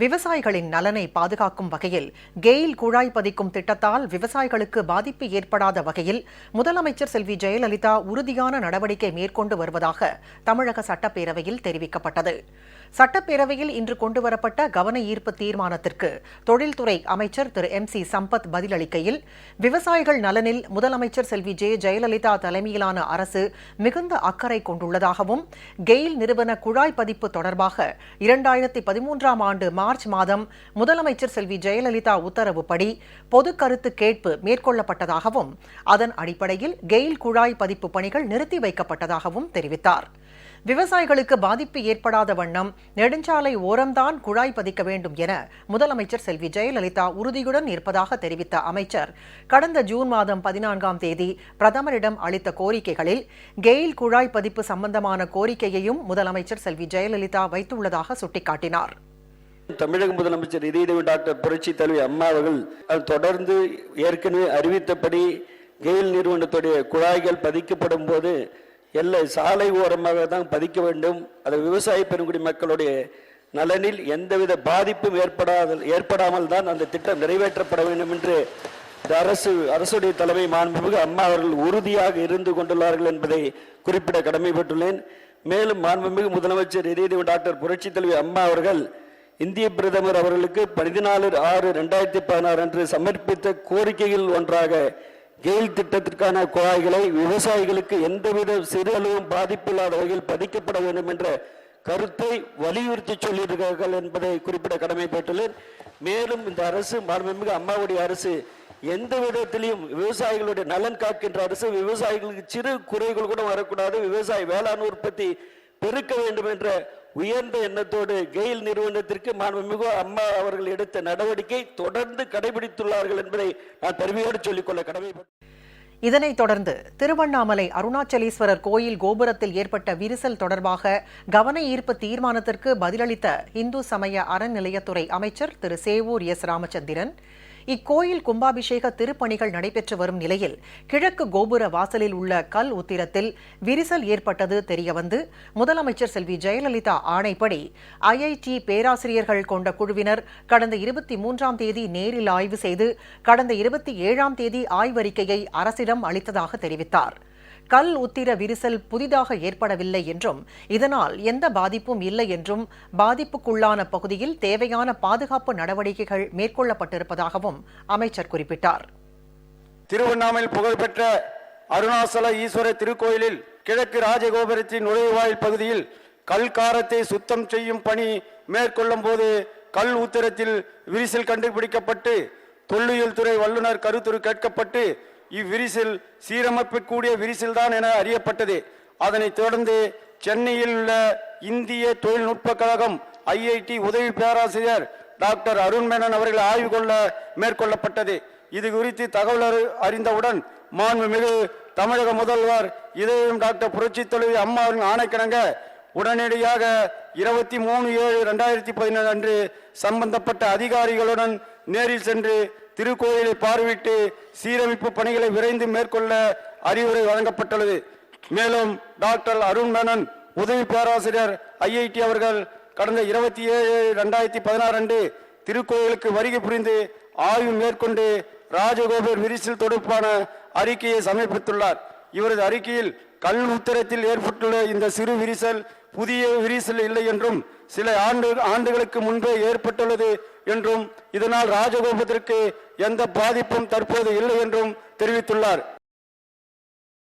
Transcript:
விவசாயிகளின் நலனை பாதுகாக்கும் வகையில் கெயில் குழாய் பதிக்கும் திட்டத்தால் விவசாயிகளுக்கு பாதிப்பு ஏற்படாத வகையில் முதலமைச்சர் செல்வி ஜெயலலிதா உறுதியான நடவடிக்கை மேற்கொண்டு வருவதாக தமிழக சட்டப்பேரவையில் தெரிவிக்கப்பட்டது. சட்டப்பேரவையில் இன்று கொண்டுவரப்பட்ட கவன ஈர்ப்பு தீர்மானத்திற்கு தொழில்துறை அமைச்சர் திரு எம் சி சம்பத் பதிலளிக்கையில் விவசாயிகள் நலனில் முதலமைச்சர் செல்வி ஜெ ஜெயலலிதா தலைமையிலான அரசு மிகுந்த அக்கறை கொண்டுள்ளதாகவும் கெயில் நிறுவன குழாய் பதிப்பு தொடர்பாக இரண்டாயிரத்தி பதிமூன்றாம் ஆண்டு மார்ச் மாதம் முதலமைச்சர் செல்வி ஜெயலலிதா உத்தரவுப்படி பொது கருத்து கேட்பு மேற்கொள்ளப்பட்டதாகவும் அதன் அடிப்படையில் கெயில் குழாய் பதிப்பு பணிகள் நிறுத்தி வைக்கப்பட்டதாகவும் தெரிவித்தார். விவசாயிகளுக்கு பாதிப்பு ஏற்படாத வண்ணம் நெடுஞ்சாலை ஓரம்தான் குழாய் பதிக்க வேண்டும் என முதலமைச்சர் செல்வி ஜெயலலிதா உறுதியுடன் இருப்பதாக தெரிவித்த அமைச்சர். கடந்த ஜூன் மாதம் பதினான்காம் தேதி பிரதமரிடம் அளித்த கோரிக்கைகளில் கெயில் குழாய் பதிப்பு சம்பந்தமான கோரிக்கையையும் முதலமைச்சர் செல்வி ஜெயலலிதா வைத்துள்ளதாக சுட்டிக்காட்டினார். தமிழக முதலமைச்சர் இதயதேவி டாக்டர் புரட்சி தலைவி அம்மா அவர்கள் தொடர்ந்து ஏற்கனவே அறிவித்தபடி கெயில் நிறுவனத்துடைய குழாய்கள் பதிக்கப்படும் போது எல்லை சாலை ஓரமாக தான் பதிக்க வேண்டும். அது விவசாய பெருங்குடி மக்களுடைய நலனில் எந்தவித பாதிப்பும் ஏற்படாத ஏற்படாமல் தான் அந்த திட்டம் நிறைவேற்றப்பட வேண்டும் என்று இந்த அரசு அரசுடைய தலைமை மாண்புமிகு அம்மா அவர்கள் உறுதியாக இருந்து கொண்டுள்ளார்கள் என்பதை குறிப்பிட கடமைப்பட்டுள்ளேன். மேலும் மாண்புமிகு முதலமைச்சர் இதயதேவி டாக்டர் புரட்சி தலைவி அம்மா அவர்கள் இந்திய பிரதமர் அவர்களுக்கு பதினாலு ஆறு ரெண்டாயிரத்தி பதினாறு அன்று சமர்ப்பித்த கோரிக்கையில் ஒன்றாக கெயில் திட்டத்திற்கான குழாய்களை விவசாயிகளுக்கு எந்தவித சிறு அளவும் பாதிப்பில்லாத வகையில் பதிக்கப்பட வேண்டும் என்ற கருத்தை வலியுறுத்தி சொல்லியிருக்கிறார்கள் என்பதை குறிப்பிட கடமைப்பட்டுள்ளேன். மேலும் இந்த அரசு மாண்புமிகு அம்மாவுடைய அரசு எந்த விதத்திலையும் விவசாயிகளுடைய நலன் காக்கின்ற அரசு விவசாயிகளுக்கு சிறு குறைகள் கூட வரக்கூடாது விவசாய வேளாண் உற்பத்தி பெருக்க வேண்டும் என்ற உயர்ந்த எண்ணத்தோடு கெயில் நிறுவனத்திற்கு மாண்புமிகு அம்மா அவர்கள் எடுத்த நடவடிக்கை தொடர்ந்து கடைபிடித்துள்ளார்கள் என்பதை நான் பெருமையோடு சொல்லிக்கொள்ள கடமைப்பட்டு இதனைத் தொடர்ந்து திருவண்ணாமலை அருணாச்சலேஸ்வரர் கோயில் கோபுரத்தில் ஏற்பட்ட விரிசல் தொடர்பாக கவன ஈர்ப்பு தீர்மானத்திற்கு பதிலளித்த இந்து சமய அறநிலையத்துறை அமைச்சர் திரு சேவூர் எஸ் ராமச்சந்திரன் இக்கோயில் கும்பாபிஷேக திருப்பணிகள் நடைபெற்று வரும் நிலையில் கிழக்கு கோபுர வாசலில் உள்ள கல் உத்திரத்தில் விரிசல் ஏற்பட்டது தெரியவந்து முதலமைச்சர் செல்வி ஜெயலலிதா ஆணைப்படி ஐஐடி பேராசிரியர்கள் கொண்ட குழுவினர் கடந்த இருபத்தி மூன்றாம் தேதி நேரில் ஆய்வு செய்து கடந்த இருபத்தி ஏழாம் தேதி ஆய்வறிக்கையை அரசிடம் அளித்ததாக தெரிவித்தார். கல் உத்திர விரிசல் புதிதாக ஏற்படவில்லை என்றும் இதனால் எந்த பாதிப்பும் இல்லை என்றும் பாதிப்புக்குள்ளான பகுதியில் தேவையான பாதுகாப்பு நடவடிக்கைகள் மேற்கொள்ளப்பட்டிருப்பதாகவும் அமைச்சர் குறிப்பிட்டார். திருவண்ணாமலை புகழ்பெற்ற அருணாசல ஈஸ்வரர் திருக்கோயிலில் கிழக்கு ராஜகோபுரத்தின் நுழைவாயில் பகுதியில் கல்காரத்தை சுத்தம் செய்யும் பணி மேற்கொள்ளும் போது கல் உத்திரத்தில் விரிசல் கண்டுபிடிக்கப்பட்டு தொல்லியல் துறை வல்லுநர் கருத்துரு கேட்கப்பட்டு இவ்விரிசில் சீரமைக்கக்கூடிய விரிசில் தான் என அறியப்பட்டது. அதனைத் தொடர்ந்து சென்னையில் உள்ள இந்திய தொழில்நுட்ப கழகம் ஐஐடி உதவி பேராசிரியர் டாக்டர் அருண்மேனன் அவர்கள் ஆய்வு கொள்ள மேற்கொள்ளப்பட்டது. இது குறித்து தகவல் அறிந்தவுடன் மாண்புமிகு தமிழக முதல்வர் இதயம் டாக்டர் புரட்சி தலைவி அம்மாவின் அவர்கள் ஆணைக்கிணங்க உடனடியாக இருபத்தி மூணு ஏழு ரெண்டாயிரத்தி பதினேழு அன்று சம்பந்தப்பட்ட அதிகாரிகளுடன் நேரில் சென்று திருக்கோயிலை பார்வையிட்டு சீரமைப்பு பணிகளை விரைந்து மேற்கொள்ள அறிவுரை வழங்கப்பட்டுள்ளது. மேலும் டாக்டர் அருண் மேனன் உதவி பேராசிரியர் ஐஐடி அவர்கள் கடந்த இருபத்தி ஏழு ரெண்டாயிரத்தி பதினாறு அன்று திருக்கோயிலுக்கு வருகை புரிந்து ஆய்வு மேற்கொண்டு ராஜகோபுர் விரிசல் தொடர்பான அறிக்கையை சமர்ப்பித்துள்ளார். இவரது அறிக்கையில் கல் உத்தரத்தில் ஏற்பட்டுள்ள இந்த சிறு விரிசல் புதிய விரிசல் இல்லை என்றும் சில ஆண்டு ஆண்டுகளுக்கு முன்பே ஏற்பட்டுள்ளது என்றும் இதனால் ராஜகோபத்திற்கு எந்த பாதிப்பும் தற்போது இல்லை என்றும் தெரிவித்துள்ளார்.